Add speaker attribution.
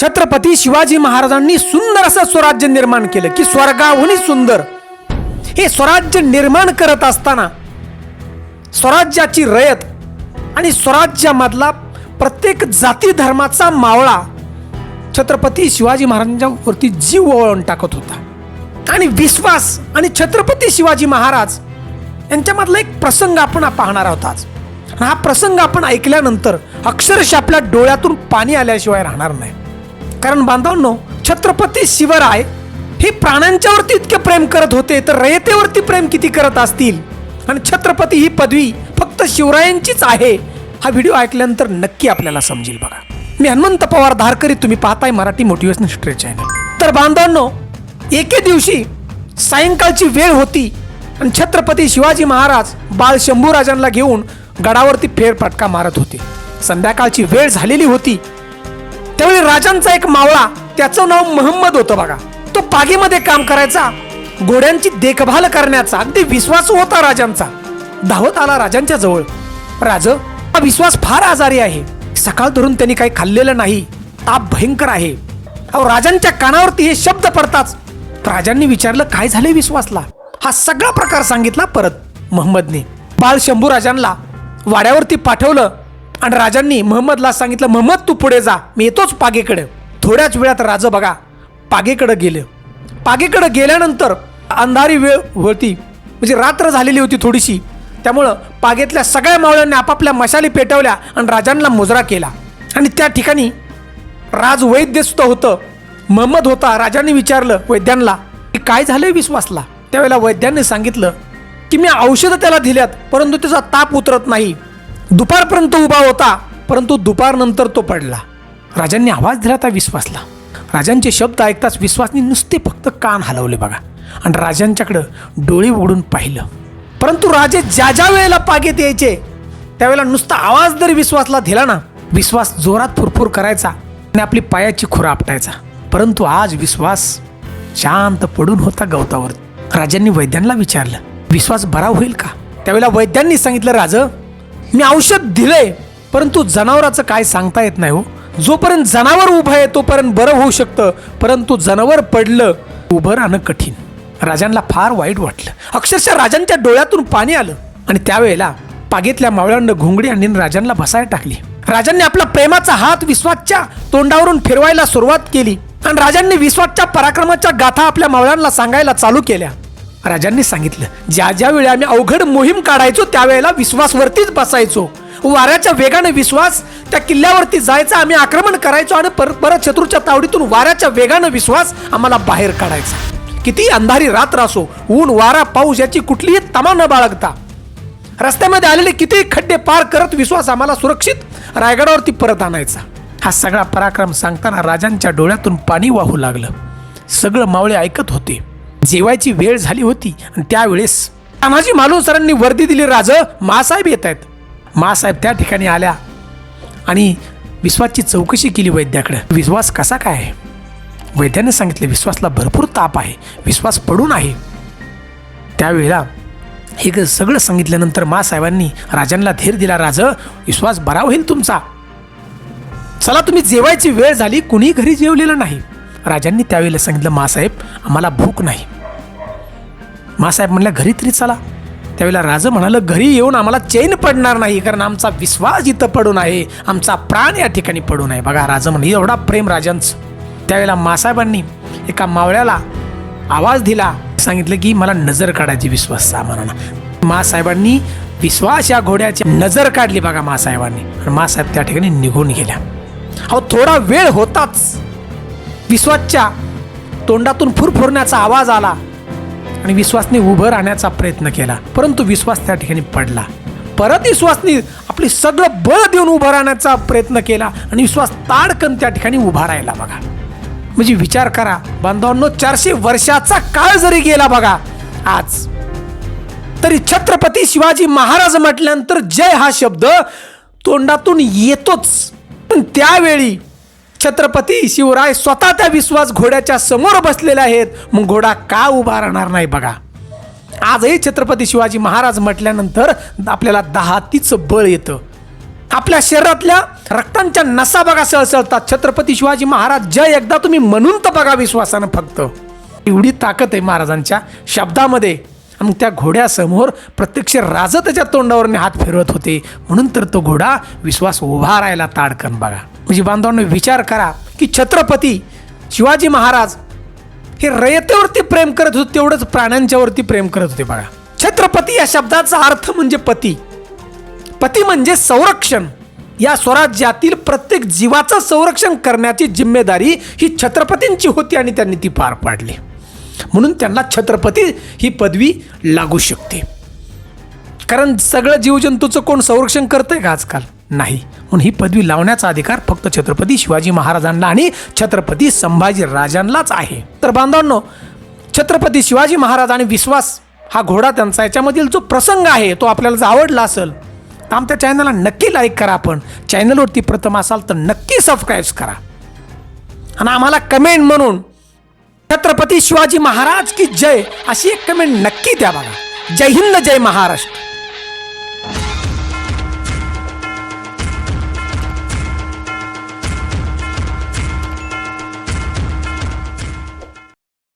Speaker 1: छत्रपती शिवाजी महाराजांनी सुंदर असं स्वराज्य निर्माण केलं की स्वर्गाहूनही सुंदर. हे स्वराज्य निर्माण करत असताना स्वराज्याची रयत आणि स्वराज्यामधला प्रत्येक जाती धर्माचा मावळा छत्रपती शिवाजी महाराजांच्या वरती जीव ओळून टाकत होता. आणि विश्वास आणि छत्रपती शिवाजी महाराज यांच्यामधला एक प्रसंग आपण पाहणार आहोत आज. हा प्रसंग आपण ऐकल्यानंतर अक्षरशः आपल्या डोळ्यातून पाणी आल्याशिवाय राहणार नाही. कारण बांधवांनो छत्रपती शिवराय हे प्राण्यांच्यावरती इतके प्रेम करत होते तर रयतेवरती प्रेम किती करत असतील? आणि छत्रपती ही पदवी फक्त शिवरायांचीच आहे हा व्हिडिओ ऐकल्यानंतर नक्की आपल्याला समजेल बघा. मी हनुमंत पवार धारकरी तुम्ही पाहताय मराठी मोटिवेशनल स्ट्रेट चॅनल. तर बांधवांनो एके दिवशी सायंकाळची वेळ होती आणि छत्रपती शिवाजी महाराज बाळ शंभूराजांना घेऊन गडावरती फेरफटका मारत होते. संध्याकाळची वेळ झालेली होती. त्यावेळी राजांचा एक मावळा त्याचं नाव महम्मद होतं बघा. तो पागीमध्ये काम करायचा. घोड्यांची देखभाल करण्याचा. अगदी विश्वास होता राजांचा. धावत आला राजांच्या जवळ. राज हा विश्वास फार आजारी आहे. सकाळ धरून त्यांनी काही खाल्लेलं नाही. ताप भयंकर आहे. अहो राजांच्या कानावरती हे शब्द पडताच राजांनी विचारलं काय झालंय विश्वासला? हा सगळा प्रकार सांगितला परत मोहम्मदने बाळ शंभू राजांना वाड्यावरती पाठवलं आणि राजांनी महम्मदला सांगितलं महम्मद तू पुढे जा मी येतोच पागेकडे. थोड्याच वेळात राजा बघा पागेकडे गेले. पागेकडे गेल्यानंतर अंधारी वेळ होती म्हणजे रात्र झालेली होती थोडीशी. त्यामुळं पागेतल्या सगळ्या मावळ्यांनी आपापल्या मशाली पेटवल्या आणि राजांना मुजरा केला. आणि त्या ठिकाणी राज वैद्यसुद्धा होतं. महम्मद होता राजांनी विचारलं वैद्यांना की काय झालंय विश्वासला? त्यावेळेला वैद्यांनी सांगितलं की मी औषधं त्याला दिल्यात परंतु त्याचा ताप उतरत नाही. दुपारपर्यंत उभा होता परंतु दुपारनंतर तो पडला. राजांनी आवाज दिला त्या विश्वासला. राजांचे शब्द ऐकताच विश्वासनी नुसते फक्त कान हलवले बघा. आणि राजांच्याकडं डोळे उघडून पाहिलं. परंतु राजे ज्या ज्या वेळेला पागेत यायचे त्यावेळेला नुसता आवाज जरी विश्वासला दिला ना विश्वास जोरात फुरफुर करायचा आणि आपली पायाची खुर आपटायचा. परंतु आज विश्वास शांत पडून होता गवतावर. राजांनी वैद्यांना विचारलं विश्वास बरा होईल का? त्यावेळेला वैद्यांनी सांगितलं राज मी औषध दिलंय परंतु जनावराचं काय सांगता येत नाही हो. जोपर्यंत जनावर उभं आहे तोपर्यंत बरं होऊ शकतं परंतु जनावर पडलं उभं राहणं कठीण. राजांना फार वाईट वाटलं. अक्षरशः राजांच्या डोळ्यातून पाणी आलं आणि त्यावेळेला पागेतल्या मावळ्यांना घोंगडी आणि राजांना बसायला टाकली. राजांनी आपला प्रेमाचा हात विश्वासच्या तोंडावरून फिरवायला सुरुवात केली आणि राजांनी विश्वासच्या पराक्रमाच्या गाथा आपल्या मावळ्यांना सांगायला चालू केल्या. राजांनी सांगितलं ज्या ज्या वेळी आम्ही अवघड मोहीम काढायचो त्यावेळेला विश्वासवरतीच बसायचो. वाऱ्याच्या वेगाने विश्वास त्या किल्ल्यावरती जायचा आम्ही आक्रमण करायचो आणि परत परत शत्रूच्या तावडीतून वाऱ्याच्या वेगानं विश्वास आम्हाला बाहेर काढायचा. किती अंधारी रात्र असो ऊन वारा पाऊस याची कुठलीही तमा न बाळगता. रस्त्यामध्ये आलेले किती खड्डे पार करत विश्वास आम्हाला सुरक्षित रायगडावरती परत आणायचा. हा सगळा पराक्रम सांगताना राजांच्या डोळ्यातून पाणी वाहू लागलं. सगळं मावळे ऐकत होते. जेवायची वेळ झाली होती आणि त्यावेळेस तानाजी मालून सरांनी वर्दी दिली. राज मासाहेब येत आहेत. मासाहेब त्या ठिकाणी आल्या आणि विश्वासची चौकशी केली वैद्याकडे. विश्वास कसा काय आहे? वैद्याने सांगितले विश्वासला भरपूर ताप आहे. विश्वास पडून आहे. त्यावेळेला हे सगळं सांगितल्यानंतर मासाहेबांनी राजांना धीर दिला. राज विश्वास बरा होईल तुमचा. चला तुम्ही जेवायची वेळ झाली. कुणी घरी जेवलेलं नाही. राजांनी त्यावेळेला सांगितलं मासाहेब आम्हाला भूक नाही. मासाहेब म्हणल्या घरी तरी चला. त्यावेळेला राजा म्हणालं घरी येऊन आम्हाला चैन पडणार नाही कारण आमचा विश्वास इथं पडून आहे. आमचा प्राण या ठिकाणी पडून आहे. बघा राजा म्हणे एवढा प्रेम राजांचं. त्यावेळेला मासाहेबांनी एका मावळ्याला आवाज दिला सांगितलं की मला नजर काढायची विश्वास सामानानं मासाहेबांनी विश्वास या घोड्याची नजर काढली बघा मासाहेबांनी. आणि मासाहेब त्या ठिकाणी निघून गेल्या. अहो थोडा वेळ होताच. विश्वासच्या तोंडातून फुरफुरण्याचा आवाज आला. आणि विश्वासने उभं राहण्याचा प्रयत्न केला. परंतु विश्वास त्या ठिकाणी पडला. परत विश्वासने आपली सगळं बळ देऊन उभं राहण्याचा प्रयत्न केला आणि विश्वास ताडकन त्या ठिकाणी उभा राहिला बघा. म्हणजे विचार करा बांधवांनो चारशे वर्षाचा काळ जरी गेला बघा आज तरी छत्रपती शिवाजी महाराज म्हटल्यानंतर जय हा शब्द तोंडातून येतोच. पण त्यावेळी छत्रपती शिवराय स्वतः त्या विश्वास घोड्याच्या समोर बसलेले आहेत. मग घोडा का उभा राहणार नाही बघा. आजही छत्रपती शिवाजी महाराज म्हटल्यानंतर आपल्याला दहातीचं बळ येतं. आपल्या शरीरातल्या रक्तांच्या नसा बघा सळसळतात. छत्रपती शिवाजी महाराज जय एकदा तुम्ही म्हणून तर बघा विश्वासानं फक्त. एवढी ताकद आहे महाराजांच्या शब्दामध्ये. मग त्या घोड्यासमोर प्रत्यक्ष राजा त्याच्या तोंडावरने हात फिरवत होते. म्हणून तर तो घोडा विश्वास उभा राहायला ताडकन बघा. म्हणजे बांधवांनो विचार करा की छत्रपती शिवाजी महाराज हे रयतेवरती प्रेम करत होते तेवढंच प्राण्यांच्यावरती प्रेम करत होते बघा. छत्रपती या शब्दाचा अर्थ म्हणजे पती. पती म्हणजे संरक्षण. या स्वराज्यातील प्रत्येक जीवाचं संरक्षण करण्याची जिम्मेदारी ही छत्रपतींची होती आणि त्यांनी ती पार पाडली. म्हणून त्यांना छत्रपती ही पदवी लागू शकते. कारण सगळं जीवजंतूचं कोण संरक्षण करतंय का आजकाल? नाही. म्हणून ही पदवी लावण्याचा अधिकार फक्त छत्रपती शिवाजी महाराजांना आणि छत्रपती संभाजी राजांनाच आहे. तर बांधवांनो छत्रपती शिवाजी महाराज आणि विश्वास हा घोडा त्यांचा याच्यामधील जो प्रसंग आहे तो आपल्याला जर आवडला असेल तर आमच्या चॅनलला नक्की लाईक करा आपण. चॅनलवरती प्रथम असाल तर नक्की सबस्क्राईब करा. आणि आम्हाला कमेंट म्हणून छत्रपती शिवाजी महाराज की जय अशी एक कमेंट नक्की द्या बघा. जय हिंद जय महाराष्ट्र.